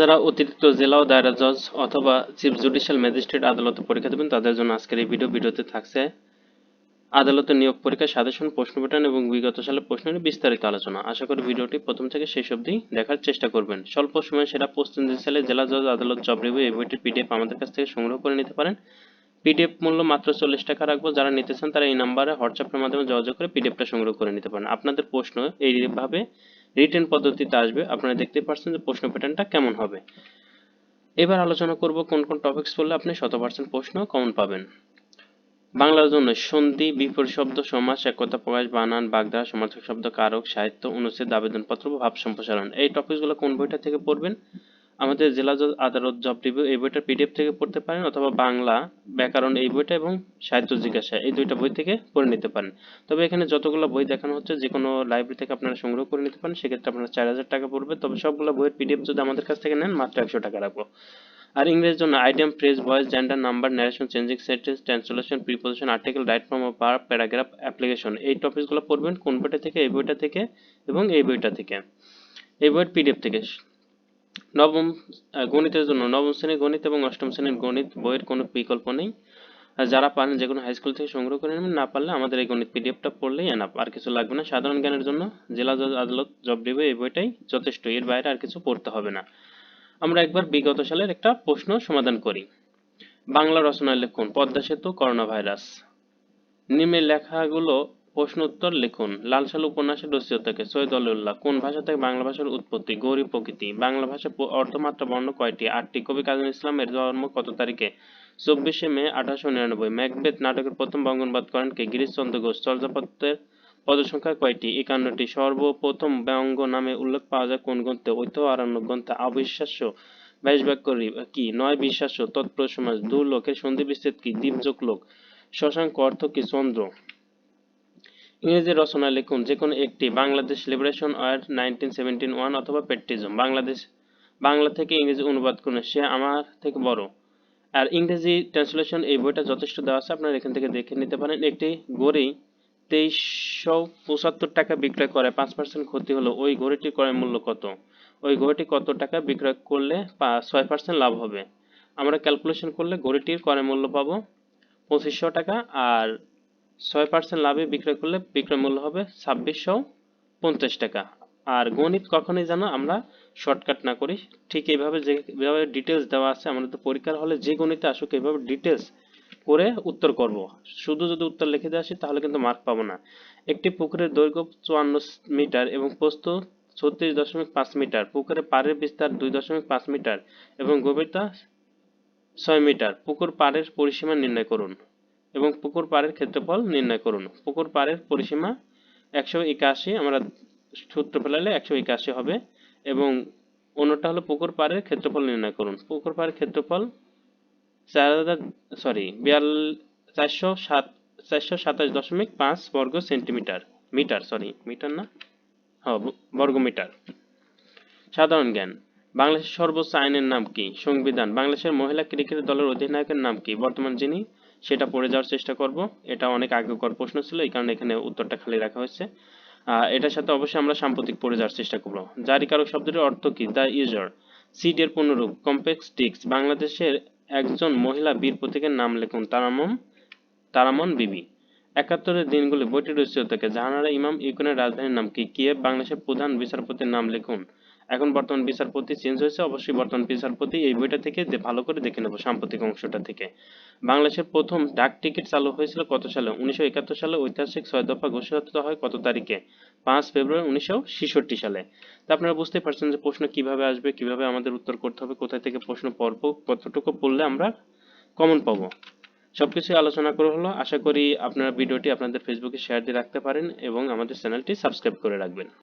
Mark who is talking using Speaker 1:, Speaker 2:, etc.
Speaker 1: যারা অতিরিক্ত জেলা ও দায়রা জজ অথবা চিফ জুডিশিয়াল ম্যাজিস্ট্রেট আদালতে পরীক্ষা দেবেন, তাদের জন্য আজকের এই ভিডিও ভিডিওতে থাকছে আদালতে নিয়োগ পরীক্ষা সাজেশন, প্রশ্ন প্যাটার্ন এবং বিগত সালের প্রশ্ন নিয়ে বিস্তারিত আলোচনা। আশা করি ভিডিওটি প্রথম থেকে শেষ অবধি দেখার চেষ্টা করবেন। স্বল্প সময়ে সেরা প্রস্তুতি সালে জেলা জজ, আদালত, জব রিভিউ এই বইটির পিডিএফ আমাদের কাছ থেকে সংগ্রহ করে নিতে পারেন। পিডিএফ মূল্য মাত্র চল্লিশ টাকা রাখব। যারা নিতে চান তারা এই নাম্বারে হোয়াটসঅ্যাপের মাধ্যমে যোগাযোগ করে পিডিএফটা সংগ্রহ করে নিতে পারেন। আপনাদের প্রশ্ন এইভাবে রিটেন পদ্ধতিতে আসবে, আপনারা দেখতে পাচ্ছেন যে প্রশ্ন প্যাটার্নটা কেমন হবে। এবার আলোচনা করব কোন কোন টপিকস পড়লে আপনি শত পার্সেন্ট প্রশ্ন কমন পাবেন। বাংলার জন্য সন্ধি, বিপরীত শব্দ, সমাজ, একতা, প্রকাশ, বানান, বাগদা, সমার্থক শব্দ, কারক, সাহিত্য, অনুচ্ছেদ আবেদন পত্র ভাব সম্প্রসারণ। এই টপিকসগুলো কোন বইটা থেকে পড়বেন? আমাদের জেলা জজ আদালত জব রিভিউ এই বইটা পিডিএফ থেকে পড়তে পারেন অথবা বাংলা ব্যাকরণ এই বইটা এবং সাহিত্য জিজ্ঞাসা এই দুইটা বই থেকে পড়ে নিতে পারেন। তবে এখানে যতগুলো বই দেখানো হচ্ছে যে কোনো লাইব্রেরি থেকে আপনারা সংগ্রহ করে নিতে পারেন, সেক্ষেত্রে আপনারা চার হাজার টাকা পড়বে। তবে সবগুলো বইয়ের পিডিএফ যদি আমাদের কাছ থেকে নেন, মাত্র একশো টাকা রাখব। আর ইংরেজির জন্য idiom phrase voice gender number narration changing sentence translation preposition article right form of verb paragraph application এই টপিকসগুলো পড়বেন কোন বইটা থেকে, এই বইটা থেকে এবং এই বইটা থেকে। এই বইয়ের পিডিএফ থেকে। নবম গণিতের জন্য নবম শ্রেণির গণিত এবং অষ্টম শ্রেণির গণিত বইয়ের কোনো বিকল্প নেই। যারা পারেন যে কোনো হাই স্কুল থেকে সংগ্রহ করে নেবেন, না পারলে আমাদের এই গণিত পিডিএফটা পড়লেই এনাফ আর কিছু লাগবে না। সাধারণ জ্ঞানের জন্য জেলা জজ আদালত জব রিভিউ এই বইটাই যথেষ্ট। এর বাইরে আর কিছু পড়তে হবে না। আমরা একবার বিগত সালের একটা প্রশ্ন সমাধান করি। বাংলা রচনায় লিখুন, পদ্মা সেতু করোনা ভাইরাস নিম্নের লেখাগুলো প্রশ্ন উত্তর লিখুন। লাল সাল উপন্যাসের রচিত থেকে সৈয়দ আলিউল্লাহ কোন ভাষা থেকে বাংলা ভাষার উৎপত্তি? গৌরী প্রকৃতি। বাংলা ভাষা অর্থমাত্রা বর্ণ কয়টি? আটটি। কবি কাজী ইসলামের জন্ম কত তারিখে? চব্বিশে মে আঠারোশো নিরানব্বই। ম্যাকবেথ নাটকের প্রথম বঙ্গনবাদ করেন কে? গিরিশচন্দ্র ঘোষ। চর্যাপত্রের পদসংখ্যা কয়টি? একান্নটি। সর্বপ্রথম ব্যঙ্গ নামে উল্লেখ পাওয়া যায় কোন গ্রন্থে? ঐতিহ্য আরণ্য গ্রন্থে। অবিশ্বাস্য বাইশ বাক্য কি? নয় বিশ্বাস্য তৎপ্র সমাজ দু লোকের সন্ধি বিচ্ছেদ কি? দ্বীপযোগ লোক। শশাঙ্ক অর্থ কি? চন্দ্র। ইংরেজি রচনা লিখুন যে কোনো একটি। Bangladesh liberation war nineteen seventeen one অথবা পেট্রিজম বাংলাদেশ, বাংলা থেকে ইংরেজি অনুবাদ করুন, সে আমার থেকে বড়। আর ইংরেজি ট্রান্সলেশন এই বইটা যথেষ্ট দেওয়া আছে, আপনারা এখান থেকে দেখে নিতে পারেন। একটি গড়ি তেইশশো পঁচাত্তর টাকা বিক্রয় করে, পাঁচ পার্সেন্ট ক্ষতি হলো। ওই ঘড়িটির ক্রয় মূল্য কত? ওই ঘড়িটি কত টাকা বিক্রয় করলে ছয় পার্সেন্ট লাভ হবে? আমরা ক্যালকুলেশন করলে ঘড়িটির ক্রয় মূল্য পাবো পঁচিশশো টাকা, আর ছয় পার্সেন্ট লাভে বিক্রয় করলে বিক্রয় মূল্য হবে ছাব্বিশশো পঞ্চাশ টাকা। আর গণিত কখনোই যেন আমরা শর্টকাট না করি। ঠিক এইভাবে যেভাবে ডিটেলস দেওয়া আছে, আমাদের পরীক্ষার হলে যে গণিতে আসুক, এইভাবে ডিটেলস করে উত্তর করব। শুধু যদি উত্তর লিখে দিয়ে আসি, তাহলে কিন্তু মার্ক পাবো না। একটি পুকুরের দৈর্ঘ্য চুয়ান্ন মিটার এবং প্রস্থ ছত্রিশ দশমিক পাঁচ মিটার। পুকুরের পাড়ের বিস্তার দুই দশমিক পাঁচ মিটার এবং গভীরতা ছয় মিটার। পুকুর পাড়ের পরিসীমা নির্ণয় করুন। এবং পুকুর পাড়ের ক্ষেত্রফল নির্ণয় করুন। পুকুর পাড়ের পরিসীমা একশো একাশি, আমরা সূত্র ফেলালে একশো একাশি হবে এবং অন্যটা হলো পুকুর পাড়ের ক্ষেত্রফল নির্ণয় করুন। পুকুর পাড়ের ক্ষেত্রফল চার হাজার সরি বিয়াল, চারশো সাত, চারশো সাতাশ দশমিক পাঁচ বর্গ সেন্টিমিটার, মিটার সরি মিটার না? হ্যাঁ ব- বর্গ মিটার। সাধারণ জ্ঞান, বাংলাদেশের সর্বোচ্চ আইনের নাম কি? সংবিধান, বাংলাদেশের মহিলা ক্রিকেট দলের অধিনায়কের নাম কি? বর্তমান যিনি সেটা পড়ে যাওয়ার চেষ্টা করব। এটা অনেক আগেকার প্রশ্ন ছিল, এই কারণে এখানে উত্তরটা খালি রাখা হয়েছে। এটার সাথে অবশ্যই আমরা সাম্প্রতিক পড়ে যাওয়ার চেষ্টা করব। জারিকারক শব্দটির অর্থ কি? দ্য ইউজার সিড এর পুনরূপ কমপ্লেক্স টিক্স বাংলাদেশের একজন মহিলা বীর প্রতীকের নাম লিখুন তারামম, তারামন বিবি। একাত্তরের দিনগুলি বইটি রচিত থেকে জাহানারা ইমাম ইউক্রেনের রাজধানীর নাম কি? কিয়েভ, বাংলাদেশের প্রধান বিচারপতির নাম লিখুন এখন বর্তমান বিচারপতি চেঞ্জ হয়েছে, অবশ্যই বর্তমান বিচারপতি এই বইটা থেকে ভালো করে দেখে নেব সাম্প্রতিক অংশটা থেকে। বাংলাদেশের প্রথম ডাক টিকিট চালু হয়েছিল কত সালে? উনিশশো একাত্তর সালে ঐতিহাসিক ছয় দফা ঘোষিত হয় কত তারিখে? পাঁচ ফেব্রুয়ারি উনিশশো ছেষট্টি সালে। তা আপনারা বুঝতে পারছেন যে প্রশ্ন কীভাবে আসবে, কীভাবে আমাদের উত্তর করতে হবে, কোথায় থেকে প্রশ্ন পড়ব, কতটুকু পড়লে আমরা কমন পাবো। সবকিছু আলোচনা করা হলো। আশা করি আপনারা ভিডিওটি আপনাদের ফেসবুকে শেয়ার দিয়ে রাখতে পারেন এবং আমাদের চ্যানেলটি সাবস্ক্রাইব করে রাখবেন।